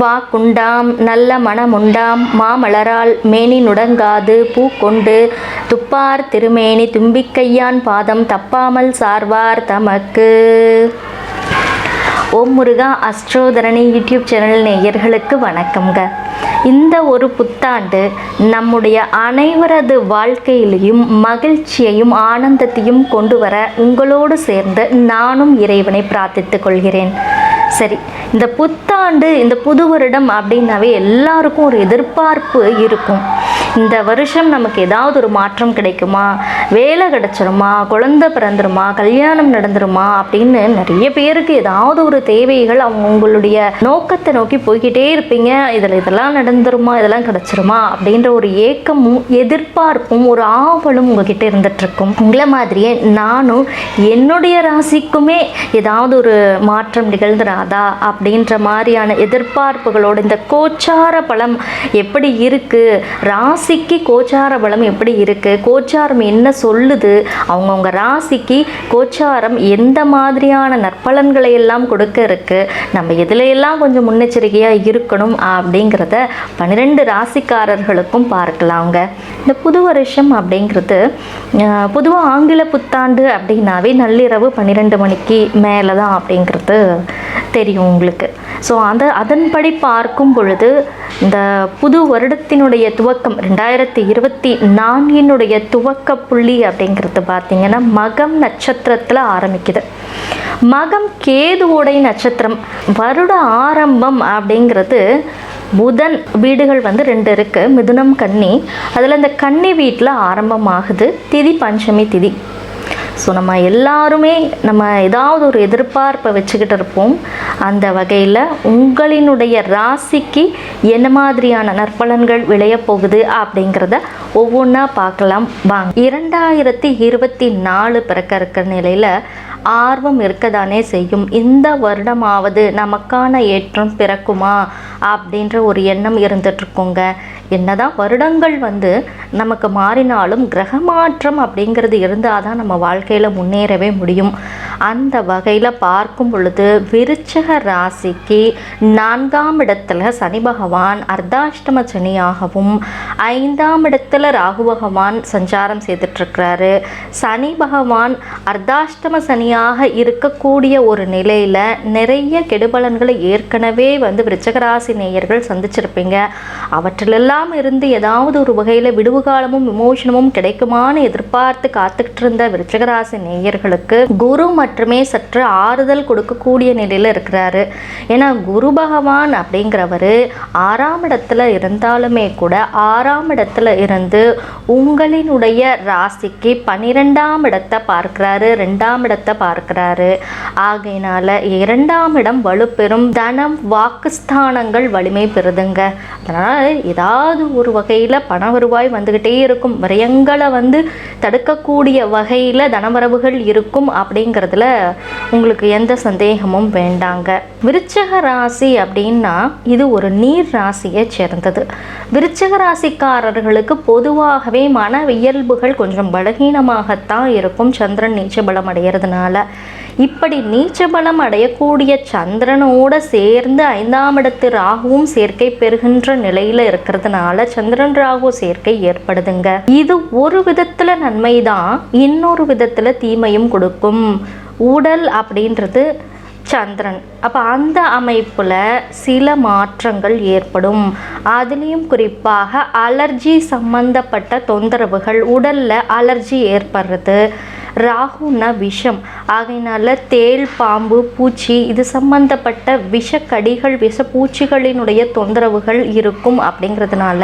வா குண்டாம் நல்ல மனமுண்டாம் மாமலரால் மேனி நுடங்காது பூ கொண்டு துப்பார் திருமேனி தும்பிக்கையான் பாதம் தப்பாமல் சார்வார் தமக்கு. ஓம் முருகா அஸ்ட்ரோதரணி யூடியூப் சேனல் நேயர்களுக்கு வணக்கம்ங்க. இந்த ஒரு புத்தாண்டு நம்முடைய அனைவரது வாழ்க்கையிலையும் மகிழ்ச்சியையும் ஆனந்தத்தையும் கொண்டு வர உங்களோடு சேர்ந்து நானும் இறைவனை பிரார்த்தித்துக் கொள்கிறேன். சரி இந்த புத்தாண்டு இந்த புது வருடம் அப்படின்னாவே எல்லாருக்கும் ஒரு எதிர்பார்ப்பு இருக்கும். இந்த வருஷம் நமக்கு ஏதாவது ஒரு மாற்றம் கிடைக்குமா? வேலை கிடைச்சிருமா? குழந்தை பிறந்துருமா? கல்யாணம் நடந்துருமா? அப்படின்னு நிறைய பேருக்கு ஏதாவது ஒரு தேவைகள் அவங்க உங்களுடைய நோக்கத்தை நோக்கி போய்கிட்டே இருப்பீங்க. இதில் இதெல்லாம் நடந்துருமா? இதெல்லாம் கிடைச்சிருமா? அப்படின்ற ஒரு ஏக்கமும் எதிர்பார்ப்பும் ஒரு ஆவலும் உங்ககிட்ட இருந்துட்டுருக்கும் உங்களை மாதிரியே நானும் என்னுடைய ராசிக்குமே ஏதாவது ஒரு மாற்றம் நிகழ்ந்துராதா அப்படின்ற மாதிரியான எதிர்பார்ப்புகளோடு இந்த கோச்சார பலம் எப்படி இருக்குது ராசிக்கு கோச்சார பலம் எப்படி இருக்குது கோச்சாரம் என்ன சொல்லுது? அவங்கவுங்க ராசிக்கு கோச்சாரம் எந்த மாதிரியான நற்பலன்களை எல்லாம் கொடுக்க இருக்கு? நம்ம இதில் எல்லாம் கொஞ்சம் முன்னெச்சரிக்கையாக இருக்கணும் அப்படிங்கிறத பன்னிரெண்டு ராசிக்காரர்களுக்கும் பார்க்கலாங்க. இந்த புது வருஷம் அப்படிங்கிறது பொதுவாக ஆங்கில புத்தாண்டு அப்படின்னாவே நள்ளிரவு பன்னிரெண்டு மணிக்கு மேலே தான் அப்படிங்கிறது தெரியும் உங்களுக்கு. ஸோ அந்த அதன்படி பார்க்கும் பொழுது இந்த புது வருடத்தினுடைய துவக்கம் ரெண்டாயிரத்தி இருபத்தி நான்கினுடைய துவக்க புள்ளி அப்படிங்கிறது பார்த்திங்கன்னா மகம் நட்சத்திரத்தில் ஆரம்பிக்குது. மகம் கேதுவோடைய நட்சத்திரம் வருட ஆரம்பம் அப்படிங்கிறது புதன் வீடுகள் வந்து ரெண்டு இருக்குது மிதுனம் கன்னி. அதில் இந்த கன்னி வீட்டில் ஆரம்பமாகுது திதி பஞ்சமி திதி. ஸோ நம்ம எல்லாருமே நம்ம ஏதாவது ஒரு எதிர்பார்ப்பை வச்சுக்கிட்டு இருப்போம். அந்த வகையில் உங்களினுடைய ராசிக்கு என்ன மாதிரியான நற்பலன்கள் விளையப்போகுது அப்படிங்கிறத ஒவ்வொன்றா பார்க்கலாம். வாங்க. இரண்டாயிரத்தி இருபத்தி நாலு பிறக்க இருக்கிற நிலையில் ஆர்வம் இருக்கதானே செய்யும். இந்த வருடமாவது நமக்கான ஏற்றம் பிறக்குமா? அப்படின்ற ஒரு எண்ணம் இருந்துகிட்ருக்குங்க என்னதான் வருடங்கள் வந்து நமக்கு மாறினாலும் கிரக மாற்றம் அப்படிங்கிறது இருந்தால் தான் நம்ம வாழ்க்கையில் முன்னேறவே முடியும். அந்த வகையில் பார்க்கும் பொழுது விருச்சக ராசிக்கு நான்காம் இடத்துல சனி பகவான் அர்த்தாஷ்டம சனியாகவும் ஐந்தாம் இடத்துல ராகு பகவான் சஞ்சாரம் செய்துட்ருக்கிறாரு சனி பகவான் அர்த்தாஷ்டம சனியாக இருக்கக்கூடிய ஒரு நிலையில் நிறைய கெடுபலன்களை ஏற்கனவே வந்து விருச்சகராசி நேயர்கள் சந்திச்சிருப்பீங்க. அவற்றிலெல்லாம் இருந்து ஏதாவது ஒரு வகையில் விடுவு காலமும் விமோசனமும் கிடைக்குமான்னு எதிர்பார்த்து காத்துக்கிட்டு இருந்த விருச்சகராசி நேயர்களுக்கு குரு மட்டுமே சற்று ஆறுதல் கொடுக்கக்கூடிய நிலையில் இருக்கிறாரு. ஏன்னா குரு பகவான் அப்படிங்கிறவர் ஆறாம் இடத்துல இருந்தாலுமே கூட ஆறாம் இடத்துல இருந்து உங்களினுடைய ராசிக்கு பனிரெண்டாம் இடத்தை பார்க்கிறாரு ரெண்டாம் இடத்தை பார்க்கிறாரு. ஆகையினால இரண்டாம் இடம் வலுப்பெறும் தனம் வாக்குஸ்தானங்கள் வலிமை பெறுதுங்க. அதனால் ஏதாவது ஒரு வகையில் பண வருவாய் வந்துக்கிட்டே இருக்கும். விரயங்களை வந்து தடுக்கக்கூடிய வகையில் தனவரவுகள் இருக்கும் அப்படிங்கிறதுல உங்களுக்கு எந்த சந்தேகமும் வேண்டாங்க. விருச்சக ராசி அப்படின்னா இது ஒரு நீர் ராசியை சேர்ந்தது. விருச்சக ராசிக்காரர்களுக்கு பொதுவாகவே மன இயல்புகள் கொஞ்சம் பலகீனமாகத்தான் இருக்கும். சந்திரன் நீச்ச பலம் அடைகிறதுனால இப்படி நீச்ச பலம் அடையக்கூடிய சந்திரனோட சேர்ந்து ஐந்தாம் இடத்து ராகுவும் சேர்க்கை பெறுகின்ற நிலையில இருக்கிறதுனால சந்திரன் ராகு சேர்க்கை ஏற்படுதுங்க. இது ஒரு விதத்துல நன்மைதான் இன்னொரு விதத்துல தீமையும் கொடுக்கும். உடல் அப்படின்றது சந்திரன். அப்போ அந்த அமைப்பில் சில மாற்றங்கள் ஏற்படும். அதுலேயும் குறிப்பாக அலர்ஜி சம்பந்தப்பட்ட தொந்தரவுகள் உடலில் அலர்ஜி ஏற்படுறது ராகுன்னா விஷம் ஆகையினால தேள் பாம்பு பூச்சி இது சம்பந்தப்பட்ட விஷக்கடிகள் விஷ பூச்சிகளினுடைய தொந்தரவுகள் இருக்கும் அப்படிங்கிறதுனால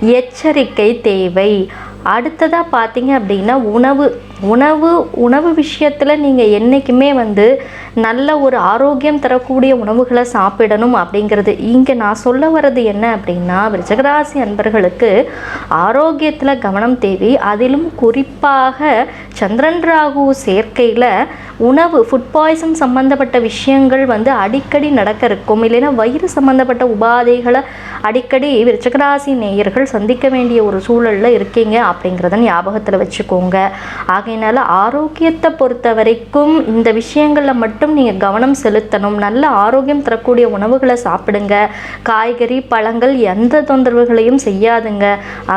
எச்சரிக்கை தேவை. அடுத்ததாக பார்த்தீங்க அப்படின்னா உணவு. உணவு உணவு விஷயத்தில் நீங்கள் என்றைக்குமே வந்து நல்ல ஒரு ஆரோக்கியம் தரக்கூடிய உணவுகளை சாப்பிடணும் அப்படிங்கிறது. இங்கே நான் சொல்ல வர்றது என்ன அப்படின்னா விருச்சகராசி அன்பர்களுக்கு ஆரோக்கியத்தில் கவனம் தேவை. அதிலும் குறிப்பாக சந்திரன் ராகு சேர்க்கையில் உணவு ஃபுட் பாய்சன் சம்மந்தப்பட்ட விஷயங்கள் வந்து அடிக்கடி நடக்க இருக்கும் இல்லைன்னா வயிறு சம்மந்தப்பட்ட உபாதைகளை அடிக்கடி விருச்சகராசி நேயர்கள் சந்திக்க வேண்டிய ஒரு சூழலில் இருக்கீங்க அப்படிங்கிறத ஞாபகத்தில் வச்சுக்கோங்க. ஆகையினால ஆரோக்கியத்தை பொறுத்த வரைக்கும் இந்த விஷயங்களில் மட்டும் நீங்கள் கவனம் செலுத்தணும். நல்ல ஆரோக்கியம் தரக்கூடிய உணவுகளை சாப்பிடுங்க. காய்கறி பழங்கள் எந்த தொந்தரவுகளையும் செய்யாதுங்க.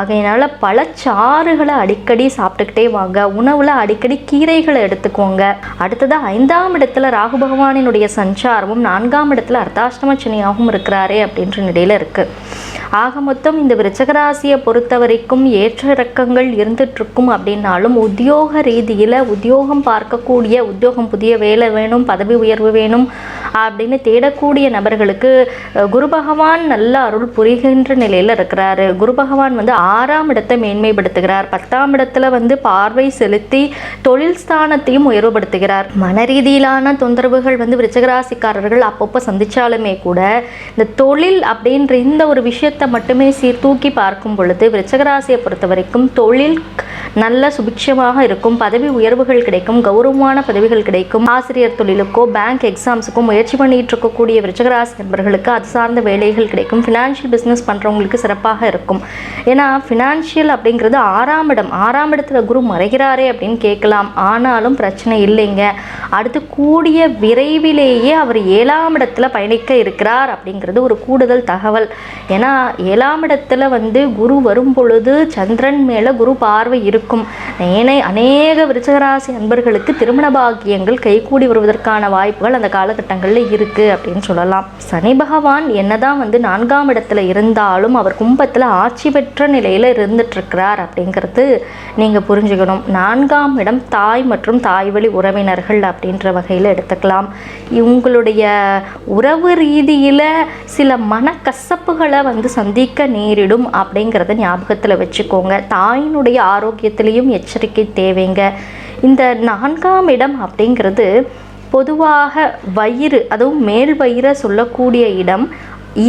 ஆகையினால பழச்சாறுகளை அடிக்கடி சாப்பிட்டுக்கிட்டே வாங்க. உணவில் அடிக்கடி கீரைகளை எடுத்துக்கோங்க. அடுத்தது ஐந்தாம் இடத்துல ராகு பகவானினுடைய சஞ்சாரமும் நான்காம் இடத்துல அர்த்தாஷ்டம சனியாகவும் இருக்கிறாரே அப்படின்ற நிலையில் இருக்குது ஆக மொத்தம் இந்த விருச்சகராசியை பொறுத்த வரைக்கும் ஏற்ற இறக்கங்கள் இருந்துட்டுருக்கும் அப்படின்னாலும் உத்தியோக ரீதியில் உத்தியோகம் பார்க்கக்கூடிய உத்தியோகம் புதிய வேலை வேணும் பதவி உயர்வு வேணும் அப்படின்னு தேடக்கூடிய நபர்களுக்கு குரு பகவான் நல்ல அருள் புரிகின்ற நிலையில் இருக்கிறாரு. குரு பகவான் வந்து ஆறாம் இடத்தை மேன்மைப்படுத்துகிறார். பத்தாம் இடத்துல வந்து பார்வை செலுத்தி தொழில் ஸ்தானத்தையும் உயர்வுபடுத்துகிறார். மன ரீதியிலான தொந்தரவுகள் வந்து விருச்சகராசிக்காரர்கள் அப்பப்போ சந்திச்சாலுமே கூட இந்த தொழில் அப்படின்ற இந்த ஒரு விஷயத்தை மட்டுமே சீர்தூக்கி பார்க்கும் பொழுது விருச்சகராசியை பொறுத்த வரைக்கும் தொழில் நல்ல சுபிட்சமாக இருக்கும். பதவி உயர்வுகள் கிடைக்கும். கௌரவமான பதவிகள் கிடைக்கும். ஆசிரியர் தொழிலுக்கோ பேங்க் எக்ஸாம்ஸுக்கோ முயற்சி பண்ணிட்டு இருக்கக்கூடிய விருச்சகராசி நண்பர்களுக்கு அது சார்ந்த வேலைகள் கிடைக்கும். ஃபினான்ஷியல் பிஸ்னஸ் பண்ணுறவங்களுக்கு சிறப்பாக இருக்கும். ஏன்னா ஃபினான்ஷியல் அப்படிங்கிறது ஆறாம் இடம். ஆறாம் இடத்துல குரு மறைகிறாரே அப்படின்னு கேட்கலாம். ஆனாலும் பிரச்சனை இல்லைங்க. அடுத்து கூடிய விரைவிலேயே அவர் ஏழாம் இடத்துல பயணிக்க இருக்கிறார் அப்படிங்கிறது ஒரு கூடுதல் தகவல். ஏன்னா ஏழாம் இடத்துல வந்து குரு வரும் பொழுது சந்திரன் மேலே குரு பார்வை இருக்கும். ஏனை அநேக விருச்சகராசி அன்பர்களுக்கு திருமண பாக்கியங்கள் கைகூடி வருவதற்கான வாய்ப்புகள் அந்த காலகட்டங்களில் இருக்குது அப்படின்னு சொல்லலாம். சனி பகவான் என்னதான் வந்து நான்காம் இடத்துல இருந்தாலும் அவர் கும்பத்தில் ஆட்சி பெற்ற நிலையில் இருந்துட்டு இருக்கிறார் அப்படிங்கிறது நீங்கள் புரிஞ்சுக்கணும். நான்காம் இடம் தாய் மற்றும் தாய் வழி உறவினர்கள் அப்படின்ற வகையில் எடுத்துக்கலாம். உங்களுடைய உறவு ரீதியில் சில மனக்கசப்புகளை வந்து சந்திக்க நேரிடும் அப்படிங்கிறத ஞாபகத்தில் வச்சுக்கோங்க. தாயினுடைய ஆரோக்கியத்திலையும் எச்சரிக்கை தேவைங்க. இந்த நான்காம் இடம் அப்படிங்கிறது பொதுவாக வயிறு அதுவும் மேல் வயிறை சொல்லக்கூடிய இடம்.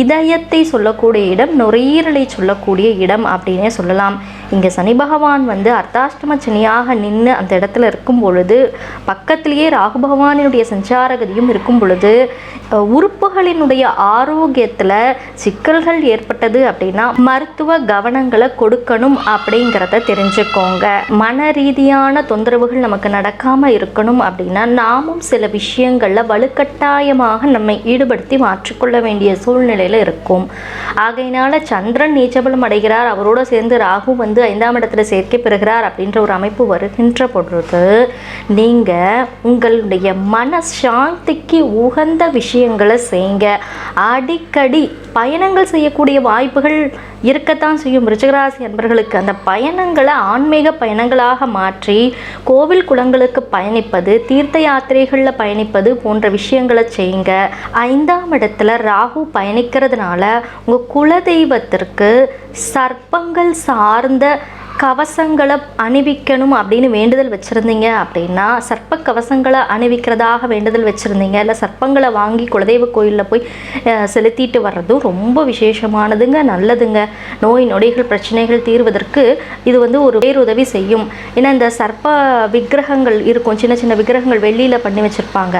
இதயத்தை சொல்லக்கூடிய இடம் நுரையீரலை சொல்லக்கூடிய இடம் அப்படின்னே சொல்லலாம். இங்கே சனி பகவான் வந்து அர்த்தாஷ்டம சனியாக நின்று அந்த இடத்துல இருக்கும் பொழுது பக்கத்திலேயே ராகு பகவானினுடைய சஞ்சாரகதியும் இருக்கும் பொழுது உறுப்புகளினுடைய ஆரோக்கியத்தில் சிக்கல்கள் ஏற்பட்டது அப்படின்னா மருத்துவ கவனங்களை கொடுக்கணும் அப்படிங்கிறத தெரிஞ்சுக்கோங்க. மன ரீதியான தொந்தரவுகள் நமக்கு நடக்காமல் இருக்கணும் அப்படின்னா நாமும் சில விஷயங்களில் வலுக்கட்டாயமாக நம்மை ஈடுபடுத்தி மாற்றிக்கொள்ள வேண்டிய சூழ்நிலை நிலையில் இருக்கும். ஆகையினால சந்திரன் நீச்சபலம் அடைகிறார். அவரோட சேர்ந்து ராகு வந்து ஐந்தாம் இடத்துல சேர்க்கை பெறுகிறார் அப்படின்ற ஒரு அமைப்பு வருகின்ற பொழுது நீங்கள் உங்களுடைய மன சாந்திக்கு உகந்த விஷயங்களை செய்யுங்க அடிக்கடி பயணங்கள் செய்யக்கூடிய வாய்ப்புகள் இருக்கத்தான் செய்யும். ரிச்சகராசி அன்பர்களுக்கு அந்த பயணங்களை ஆன்மீக பயணங்களாக மாற்றி கோவில் குளங்களுக்கு பயணிப்பது தீர்த்த யாத்திரைகளில் பயணிப்பது போன்ற விஷயங்களை செய்யுங்க. ஐந்தாம் இடத்துல ராகு பயணிக்கிறதுனால உங்கள் குலதெய்வத்திற்கு சர்ப்பங்கள் சார்ந்த கவசங்களை அணிவிக்கணும் அப்படின்னு வேண்டுதல் வச்சுருந்தீங்க அப்படின்னா சர்ப்ப கவசங்களை அணிவிக்கிறதாக வேண்டுதல் வச்சுருந்தீங்க. இல்லை சர்ப்பங்களை வாங்கி குலதெய்வ கோயிலில் போய் செலுத்திட்டு வர்றதும் ரொம்ப விசேஷமானதுங்க நல்லதுங்க. நோய் நொடிகள் பிரச்சனைகள் தீர்வதற்கு இது வந்து ஒரு பேருதவி செய்யும். ஏன்னா இந்த சர்ப்ப விக்கிரகங்கள் இருக்கும். சின்ன சின்ன விக்கிரகங்கள் வெள்ளியில் பண்ணி வச்சுருப்பாங்க.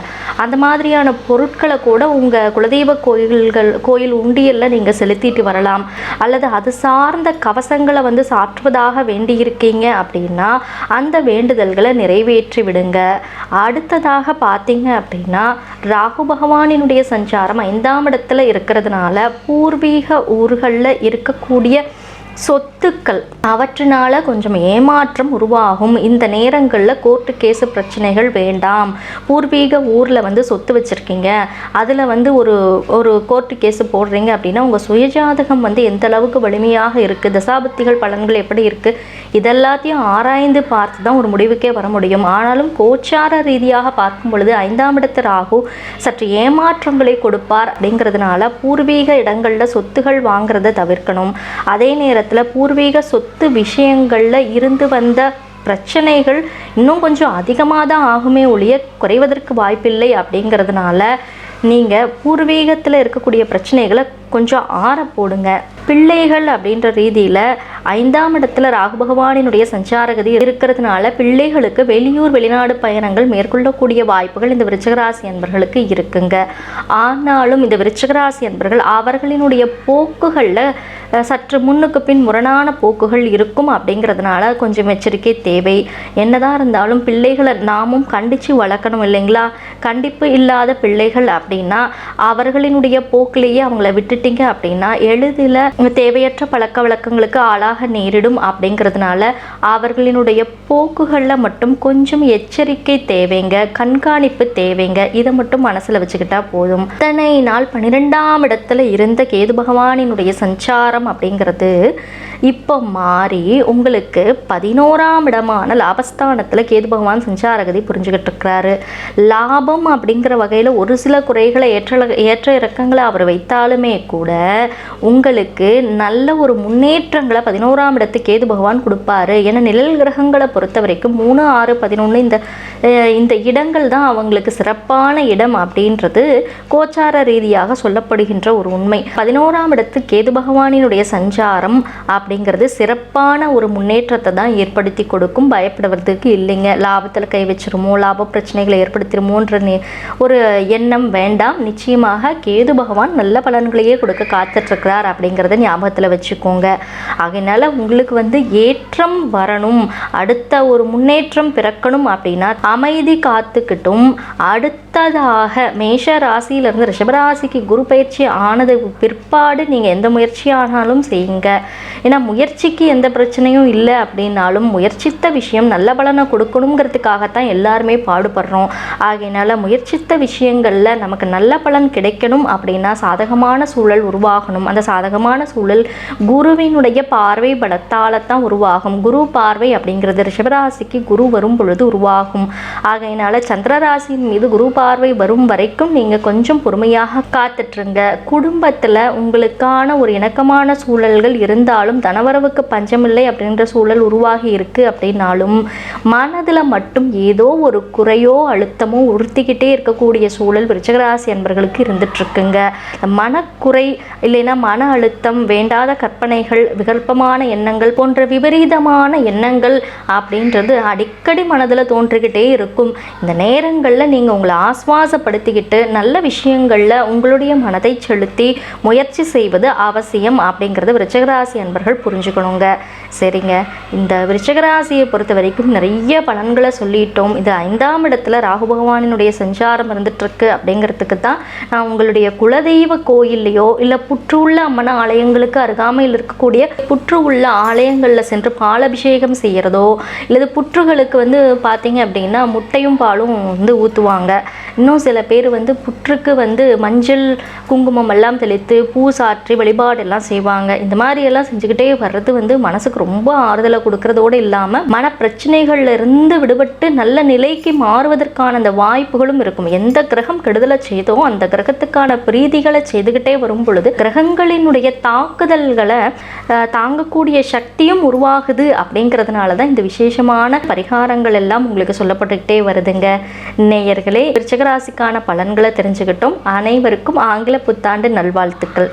அந்த மாதிரியான பொருட்களை கூட உங்கள் குலதெய்வ கோயில்கள் கோயில் உண்டியலில் நீங்கள் செலுத்திட்டு வரலாம். அல்லது அது சார்ந்த கவசங்களை வந்து சாற்றுவதாக வேண்டியிருக்கீங்க அப்படின்னா அந்த வேண்டுதல்களை நிறைவேற்றி விடுங்க. அடுத்ததாக பார்த்தீங்க அப்படின்னா ராகு பகவானினுடைய சஞ்சாரம் ஐந்தாம் இடத்துல இருக்கிறதுனால பூர்வீக ஊர்களில் இருக்கக்கூடிய சொத்துக்கள். அவற்றினால கொஞ்சம் ஏமாற்றம் உருவாகும். இந்த நேரங்களில் கோர்ட்டு கேஸு பிரச்சனைகள் வேண்டாம். பூர்வீக ஊரில் வந்து சொத்து வச்சுருக்கீங்க. அதில் வந்து ஒரு ஒரு கோர்ட்டு கேஸு போடுறீங்க அப்படின்னா உங்கள் சுயஜாதகம் வந்து எந்த அளவுக்கு வலிமையாக இருக்குது தசாபத்திகள் பலன்கள் எப்படி இருக்குது இதெல்லாத்தையும் ஆராய்ந்து பார்த்து தான் ஒரு முடிவுக்கே வர முடியும். ஆனாலும் கோச்சார ரீதியாக பார்க்கும் பொழுது ஐந்தாம் இடத்து ராகு சற்று ஏமாற்றங்களை கொடுப்பார் அப்படிங்கிறதுனால பூர்வீக இடங்களில் சொத்துகள் வாங்குறதை தவிர்க்கணும். அதே நேரத்தில் பூர்வீக சொத்து விஷயங்களில் இருந்து வந்த பிரச்சனைகள் இன்னும் கொஞ்சம் அதிகமாக தான் ஆகுமே ஒழிய குறைவதற்கு வாய்ப்பில்லை அப்படிங்கிறதுனால நீங்கள் பூர்வீகத்தில் இருக்கக்கூடிய பிரச்சனைகளை கொஞ்சம் ஆற போடுங்க. பிள்ளைகள் அப்படின்ற ரீதியில் ஐந்தாம் இடத்துல ராகு பகவானினுடைய சஞ்சாரகதி இருக்கிறதுனால பிள்ளைகளுக்கு வெளியூர் வெளிநாடு பயணங்கள் மேற்கொள்ளக்கூடிய வாய்ப்புகள் இந்த விருச்சகராசி அன்பர்களுக்கு இருக்குங்க. ஆனாலும் இந்த விருச்சகராசி அன்பர்கள் அவர்களினுடைய போக்குகளில் சற்று முன்னுக்கு பின் முரணான போக்குகள் இருக்கும் அப்படிங்கிறதுனால கொஞ்சம் எச்சரிக்கை தேவை. என்னதான் இருந்தாலும் பிள்ளைகளை நாமும் கண்டித்து வளர்க்கணும் இல்லைங்களா? கண்டிப்பு இல்லாத பிள்ளைகள் அப்படின்னா அவர்களினுடைய போக்கிலேயே அவங்கள விட்டுட்டீங்க அப்படின்னா எளிதில் தேவையற்ற பழக்க வழக்கங்களுக்கு ஆளாக நேரிடும் அப்படிங்கிறதுனால அவர்களினுடைய போக்குகளில் மட்டும் கொஞ்சம் எச்சரிக்கை தேவைங்க கண்காணிப்பு தேவைங்க. இதை மட்டும் மனசில் வச்சுக்கிட்டா போதும். இத்தனை நாள் பன்னிரெண்டாம் இடத்துல இருந்த கேது பகவானினுடைய சஞ்சாரம் அப்படிங்கிறது இப்போ மாறி உங்களுக்கு பதினோராம் இடமான லாபஸ்தானத்தில் கேது பகவான் சஞ்சாரகதி புரிஞ்சுக்கிட்டு இருக்கிறாரு. லாபம் அப்படிங்கிற வகையில் ஒரு சில குறைகளை ஏற்ற ஏற்ற இறக்கங்களை அவர் வைத்தாலுமே கூட உங்களுக்கு நல்ல ஒரு முன்னேற்றங்களை பதினோராம் இடத்து கேது பகவான் கொடுப்பாரு. ஏன்னா நிழல் கிரகங்களை பொறுத்த வரைக்கும் மூணு ஆறு பதினொன்று இந்த இந்த இடங்கள் தான் அவங்களுக்கு சிறப்பான இடம் அப்படின்றது கோச்சார ரீதியாக சொல்லப்படுகின்ற ஒரு உண்மை. பதினோராம் இடத்து கேது பகவானினுடைய சஞ்சாரம் அப்படிங்கிறது சிறப்பான ஒரு முன்னேற்றத்தை தான் ஏற்படுத்தி கொடுக்கும். பயப்படுவதற்கு இல்லைங்க. லாபத்தில் கை வச்சிருமோ லாப பிரச்சனைகளை ஏற்படுத்திடுமோன்ற ஒரு எண்ணம் வேண்டாம். நிச்சயமாக கேது பகவான் நல்ல பலன்களையே கொடுக்க காத்துட்ருக்கிறார் அப்படிங்கிறத ஞாபகத்தில் வச்சுக்கோங்க. அதனால் உங்களுக்கு வந்து ஏற்றம் வரணும். அடுத்த ஒரு முன்னேற்றம் பிறக்கணும் அப்படின்னா அமைதி காத்துக்கிட்டும். அடுத்த அடுத்ததாக மேஷ ராசியிலிருந்து ரிஷபராசிக்கு குரு பயிற்சி ஆனது பிற்பாடு நீங்கள் எந்த முயற்சி ஆனாலும் செய்யுங்க. ஏன்னா முயற்சிக்கு எந்த பிரச்சனையும் இல்லை அப்படின்னாலும் முயற்சித்த விஷயம் நல்ல பலனை கொடுக்கணுங்கிறதுக்காகத்தான் எல்லாருமே பாடுபடுறோம். ஆகையினால முயற்சித்த விஷயங்களில் நமக்கு நல்ல பலன் கிடைக்கணும் அப்படின்னா சாதகமான சூழல் உருவாகணும். அந்த சாதகமான சூழல் குருவினுடைய பார்வை பலத்தால தான் உருவாகும். குரு பார்வை அப்படிங்கிறது ரிஷபராசிக்கு குரு வரும் பொழுது உருவாகும். ஆகையினால சந்திர ராசியின் மீது குரு பார்வை பார்வை வரும் வரைக்கும் நீங்கள் கொஞ்சம் பொறுமையாக காத்துட்ருங்க. குடும்பத்தில் உங்களுக்கான ஒரு இணக்கமான சூழல்கள் இருந்தாலும் தனவரவுக்கு பஞ்சமில்லை அப்படின்ற சூழல் உருவாகி இருக்குது அப்படின்னாலும் மனதில் மட்டும் ஏதோ ஒரு குறையோ அழுத்தமோ உறுத்திக்கிட்டே இருக்கக்கூடிய சூழல் விருச்சகராசி அன்பர்களுக்கு இருந்துட்டுருக்குங்க மனக்குறை இல்லைன்னா மன அழுத்தம் வேண்டாத கற்பனைகள் விகல்பமான எண்ணங்கள் போன்ற விபரீதமான எண்ணங்கள் அப்படின்றது அடிக்கடி மனதில் தோன்றிக்கிட்டே இருக்கும். இந்த நேரங்களில் நீங்கள் உங்களை ஆஸ்வாசப்படுத்திக்கிட்டு நல்ல விஷயங்களில் உங்களுடைய மனதை செலுத்தி முயற்சி செய்வது அவசியம் அப்படிங்கிறது விருச்சகராசி அன்பர்கள் புரிஞ்சுக்கணுங்க. சரிங்க. இந்த விருச்சகராசியை பொறுத்த வரைக்கும் நிறைய பலன்களை சொல்லிட்டோம். இது ஐந்தாம் இடத்துல ராகு பகவானினுடைய சஞ்சாரம் இருந்துட்டுருக்கு அப்படிங்கிறதுக்கு தான் நான் உங்களுடைய குலதெய்வ கோயில்லையோ இல்லை புற்று உள்ள ஆலயங்களுக்கு அருகாமையில் இருக்கக்கூடிய புற்று உள்ள ஆலயங்களில் சென்று பாலபிஷேகம் செய்கிறதோ இல்லது புற்றுகளுக்கு வந்து பார்த்தீங்க அப்படின்னா முட்டையும் பாலும் வந்து ஊற்றுவாங்க இன்னும் சில பேர் வந்து புற்றுக்கு வந்து மஞ்சள் குங்குமம் எல்லாம் தெளித்து பூ சாற்றி வழிபாடெல்லாம் செய்வாங்க. இந்த மாதிரி எல்லாம் செஞ்சுக்கிட்டே வர்றது வந்து மனசுக்கு ரொம்ப ஆறுதலை கொடுக்கறதோடு இல்லாமல் மன பிரச்சனைகள்ல இருந்து விடுபட்டு நல்ல நிலைக்கு மாறுவதற்கான அந்த வாய்ப்புகளும் இருக்கும். எந்த கிரகம் கெடுதலை செய்தோ அந்த கிரகத்துக்கான பிரீதிகளை செய்துக்கிட்டே வரும் பொழுது கிரகங்களினுடைய தாக்குதல்களை தாங்கக்கூடிய சக்தியும் உருவாகுது அப்படிங்கிறதுனால தான் இந்த விசேஷமான பரிகாரங்கள் எல்லாம் உங்களுக்கு சொல்லப்பட்டுக்கிட்டே வருதுங்க. நேயர்களே விருச்சக விருச்சகராசிக்கான பலன்களை தெரிஞ்சுக்கிட்டோம். அனைவருக்கும் ஆங்கில புத்தாண்டு நல்வாழ்த்துக்கள்.